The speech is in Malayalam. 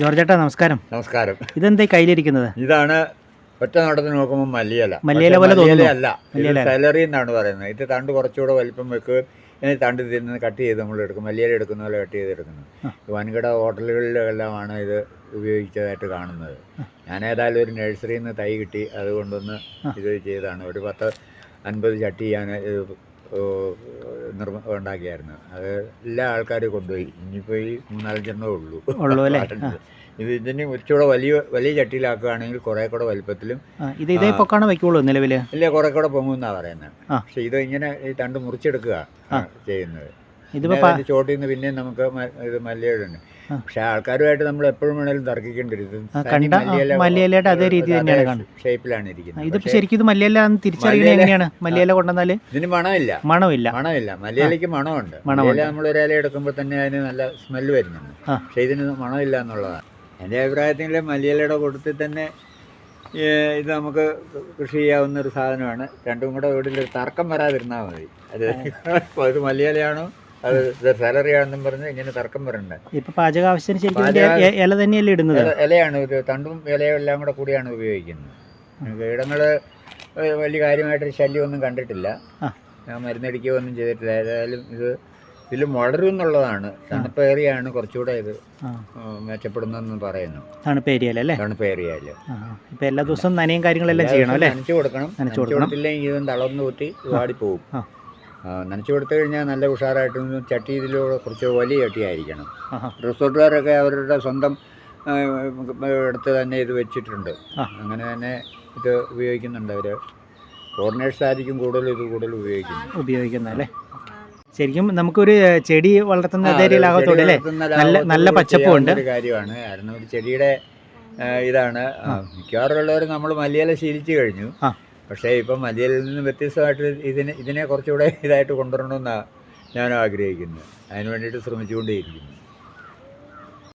ജോർജേട്ടാ നമസ്കാരം. നമസ്കാരം. ഇതെന്താ കയ്യിലിരിക്കുന്നത്? ഇതാണ് ഒറ്റ നോട്ടത്തിൽ നോക്കുമ്പോൾ മല്ലിയല. മല്ലിയല പോലെ ഇത് സാലറി എന്നാണ് പറയുന്നത്. ഇത് തണ്ട് കുറച്ചുകൂടെ വലിപ്പം വെക്കുകയും ഇനി തണ്ട് തിന്ന് കട്ട് ചെയ്ത് നമ്മൾ എടുക്കും. മല്ലിയില എടുക്കുന്ന പോലെ കട്ട് ചെയ്ത് എടുക്കുന്നു. വൻകിട ഹോട്ടലുകളിലെല്ലാമാണ് ഇത് ഉപയോഗിച്ചതായിട്ട് കാണുന്നത്. ഞാൻ ഏതായാലും ഒരു നഴ്സറിയിൽ നിന്ന് തൈ കിട്ടി. അത് കൊണ്ടുവന്ന് ഇത് ചെയ്തതാണ് ഒരു പത്ത് അൻപത് ചട്ടി ഞാൻ നിർമ്മ ഉണ്ടാക്കിയായിരുന്നു. അത് എല്ലാ ആൾക്കാരും കൊണ്ടുപോയി. ഇനിയിപ്പോൾ ഈ മൂന്നാലഞ്ചെണ്ണേ ഉള്ളൂ. ഉള്ളൂ അല്ലേ? ഇത് ഇതിന് കുറച്ചുകൂടെ വലിയ വലിയ ചട്ടിയിലാക്കുകയാണെങ്കിൽ കുറേ കൂടെ വലിപ്പത്തിലും ഇത് ഇതേ പൊക്കാണ് വയ്ക്കുള്ളൂ നിലവിൽ ഇല്ല കുറേ കൂടെ പൊങ്ങുന്നാ പറയുന്നത്. പക്ഷെ ഇത് ഇങ്ങനെ ഈ തണ്ട് മുറിച്ചെടുക്കുക ചെയ്യുന്നത്. ഇതിപ്പോ പിന്നെ അതിന്റെ ചോട്ടിൽ നിന്ന് പിന്നെ നമുക്ക് ഇത് മല്ലിയുണ്ട് പക്ഷെ ആൾക്കാരുമായിട്ട് നമ്മൾ എപ്പോഴും വേണേലും തർക്കിക്കേണ്ടിരുന്നത് മല്ലിയിലയുടെ അതേ രീതി തന്നെയാണ്. ഷേപ്പിലാണ് ഇരിക്കുന്നത്. ഇത് ശരിക്കും ഇത് മല്ലിയില തിരിച്ചറിയണത് എങ്ങനെയാണ്? മല്ലിയില കൊണ്ടുവന്നാൽ ഇതിന് മണമില്ല. മണമില്ല. മണമില്ല. മലയാളിക്ക് മണമുണ്ട്. മണമില്ല നമ്മൾ ഒരു ഇല എടുക്കുമ്പോൾ തന്നെ അതിന് നല്ല സ്മെൽ വരുന്നുണ്ട്. പക്ഷെ ഇതിന് മണമില്ല എന്നുള്ളതാണ്. എന്റെ അഭിപ്രായത്തിൽ മലയാളിയുടെ കൂട്ടത്തിൽ തന്നെ ഇത് നമുക്ക് കൃഷി ചെയ്യാവുന്ന ഒരു സാധനമാണ്. രണ്ടും കൂടെ വീട്ടിൽ തർക്കം വരാതിരുന്നാൽ മതി. അത് ഇപ്പോൾ മലയാളിയാണോ അത് ഇത് സാലറി ആണെന്നും പറഞ്ഞ് ഇങ്ങനെ തർക്കം വരണ്ട? ഇപ്പൊ പാചക ആവശ്യത്തിന് ശരിക്കും ഇതിന്റെ ഇല തന്നെയല്ലേ ഇടുന്നത്? ഇല- ഇലയാണ് ഇത് തണ്ടും ഇലയും എല്ലാം കൂടെ കൂടിയാണ് ഉപയോഗിക്കുന്നത്. കീടങ്ങൾ വലിയ കാര്യമായിട്ടൊരു ശല്യമൊന്നും കണ്ടിട്ടില്ല. ആ. ഞാൻ മരുന്നടിക്കുകയോ ഒന്നും ചെയ്തിട്ടില്ല. ഏതായാലും ഇത് ഇതിൽ വളരും എന്നുള്ളതാണ് തണുപ്പേറിയാണ് കുറച്ചുകൂടെ ഇത് ആ, മെച്ചപ്പെടുന്നതെന്ന് പറയുന്നു. തണുപ്പ് ഏരിയയിൽ അല്ലേ? തണുപ്പ് ഏറിയയിൽ ആ, ആ. ഇപ്പൊ എല്ലാ ദിവസവും നനയും കാര്യങ്ങളെല്ലാം ചെയ്യണം അല്ലേ? നനച്ചു കൊടുക്കണം. നനച്ച് നനച്ചു കൊടുക്കണം. കൊടുത്തില്ലെങ്കിൽ ഇത് തളർന്നു കൂട്ടി വാടിപ്പോവും. ആ. നനച്ചു കൊടുത്തു കഴിഞ്ഞാൽ നല്ല ഉഷാറായിട്ട് ചട്ടി ഇതിലൂടെ കുറച്ച് വലിയ ചട്ടിയായിരിക്കണം. റിസോർട്ടുകാരൊക്കെ അവരുടെ സ്വന്തം എടുത്ത് തന്നെ ഇത് വെച്ചിട്ടുണ്ട്. അങ്ങനെ തന്നെ ഇത് ഉപയോഗിക്കുന്നുണ്ട് അവർ ഫോറിനേഴ്സ് ആയിരിക്കും കൂടുതൽ ഇത് കൂടുതൽ ഉപയോഗിക്കുന്നത്. ഉപയോഗിക്കുന്നത് അല്ലേ? ശരിക്കും നമുക്കൊരു ചെടി വളർത്തുന്ന അതേ അല്ലേ? നല്ല നല്ല ഒരു കാര്യമാണ്. കാരണം ഒരു ചെടിയുടെ ഇതാണ്. ആ, മിക്കവാറുള്ളവർ നമ്മൾ മലയാളം ശീലിച്ചു കഴിഞ്ഞു. പക്ഷേ ഇപ്പം മലയാളിൽ നിന്ന് വ്യത്യസ്തമായിട്ട് ഇതിനെ ഇതിനെ കുറച്ചുകൂടെ ഇതായിട്ട് കൊണ്ടുവരണമെന്നാണ് ഞാൻ ആഗ്രഹിക്കുന്നത്. അതിന് വേണ്ടിയിട്ട് ശ്രമിച്ചുകൊണ്ടേയിരിക്കുന്നു.